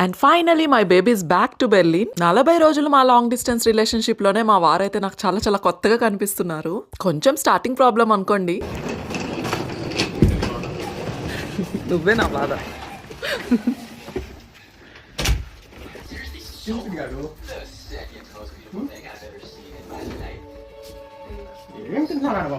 And finally my babies back to Berlin నలభై రోజులు మా లాంగ్ డిస్టెన్స్ రిలేషన్షిప్లోనే మా వారైతే నాకు చాలా చాలా కొత్తగా కనిపిస్తున్నారు. కొంచెం స్టార్టింగ్ ప్రాబ్లం అనుకోండి. నువ్వే నా బాధ. ఏం తింటున్నాడు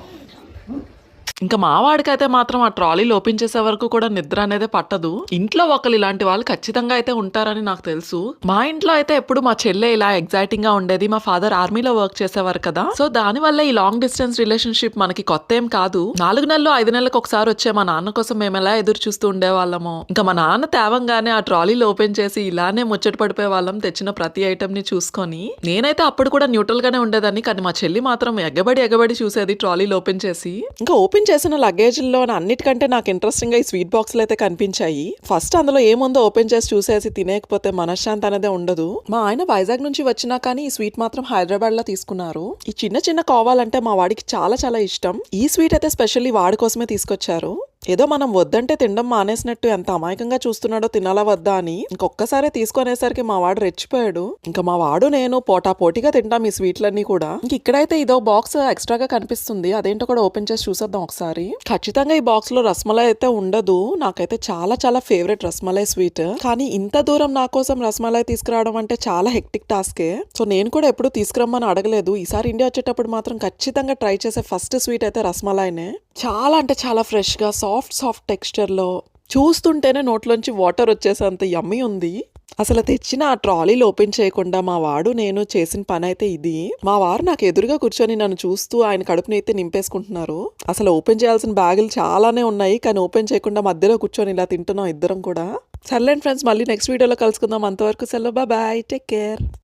ఇంకా మావాడికైతే మాత్రం ఆ ట్రాలీలు ఓపెన్ చేసే వరకు కూడా నిద్ర అనేది పట్టదు. ఇంట్లో ఒకరు ఇలాంటి వాళ్ళు ఖచ్చితంగా అయితే ఉంటారని నాకు తెలుసు. మా ఇంట్లో అయితే ఎప్పుడు మా చెల్లె ఇలా ఎగ్జైటింగ్గా ఉండేది. మా ఫాదర్ ఆర్మీలో వర్క్ చేసేవారు కదా. సో దాని వల్ల ఈ లాంగ్ డిస్టెన్స్ రిలేషన్షిప్ మనకి కొత్త ఏం కాదు. నాలుగు నెలలు ఐదు నెలలకు ఒకసారి వచ్చే మా నాన్న కోసం మేము ఎలా ఎదురు చూస్తూ ఉండేవాళ్ళము ఇంకా మా నాన్న తేవంగానే ఆ ట్రాలీలు ఓపెన్ చేసి ఇలానే ముచ్చట పడిపోయే వాళ్ళం తెచ్చిన ప్రతి ఐటమ్ని చూసుకొని నేనైతే అప్పుడు కూడా న్యూట్రల్ గానే ఉండేదాన్ని. కానీ మా చెల్లి మాత్రం ఎగబడి ఎగబడి చూసేది ట్రాలీలు ఓపెన్ చేసి. ఇంకా ఓపెన్ చేసిన లగేజ్లో అన్నిటికంటే నాకు ఇంట్రెస్టింగ్గా ఈ స్వీట్ బాక్స్లు అయితే కనిపించాయి. ఫస్ట్ అందులో ఏముందో ఓపెన్ చేసి చూసేసి తినేకపోతే మనశ్శాంతి అనేది ఉండదు. మా ఆయన వైజాగ్ నుంచి వచ్చినా కానీ ఈ స్వీట్ మాత్రం హైదరాబాద్లో తీసుకున్నారు. ఈ చిన్న చిన్న కావాలంటే మా వాడికి చాలా చాలా ఇష్టం. ఈ స్వీట్ అయితే స్పెషల్లీ వాడి కోసమే తీసుకొచ్చారు. ఏదో మనం వద్దంటే తినడం మానేసినట్టు ఎంత అమాయకంగా చూస్తున్నాడో తినాలా వద్దా అని ఇంకొక్కసారి తీసుకునేసరికి మా వాడు రెచ్చిపోయాడు. ఇంకా మా వాడు నేను పోటా పోటీగా తింటాం ఈ స్వీట్లన్నీ కూడా. ఇంక ఇక్కడైతే ఇదో బాక్స్ ఎక్స్ట్రాగా కనిపిస్తుంది. అదేంటో కూడా ఓపెన్ చేసి చూసేద్దాం ఒకసారి. ఖచ్చితంగా ఈ బాక్స్లో రసమలై అయితే ఉండదు. నాకైతే చాలా చాలా ఫేవరెట్ రసమలై స్వీట్. కానీ ఇంత దూరం నా కోసం రసమలై తీసుకురావడం అంటే చాలా హెక్టిక్ టాస్కే. సో నేను కూడా ఎప్పుడు తీసుకురమ్మని అడగలేదు. ఈసారి ఇండియా వచ్చేటప్పుడు మాత్రం ఖచ్చితంగా ట్రై చేసే ఫస్ట్ స్వీట్ అయితే రసమలైనే. చాలా అంటే చాలా ఫ్రెష్గా సాఫ్ట్ సాఫ్ట్ టెక్స్చర్లో చూస్తుంటేనే నోట్లోంచి వాటర్ వచ్చేసేంత యమ్మి ఉంది. అసలు తెచ్చిన ఆ ట్రాలీలు ఓపెన్ చేయకుండా మా వాడు నేను చేసిన పని అయితే ఇది. మా వారు నాకు ఎదురుగా కూర్చొని నన్ను చూస్తూ ఆయన కడుపుని అయితే నింపేసుకుంటున్నారు. అసలు ఓపెన్ చేయాల్సిన బ్యాగులు చాలానే ఉన్నాయి కానీ ఓపెన్ చేయకుండా మధ్యలో కూర్చొని ఇలా తింటున్నాం ఇద్దరం కూడా. సర్లేండి ఫ్రెండ్స్ మళ్ళీ నెక్స్ట్ వీడియోలో కలుసుకుందాం. అంతవరకు సెలవు. బాయ్. Take care.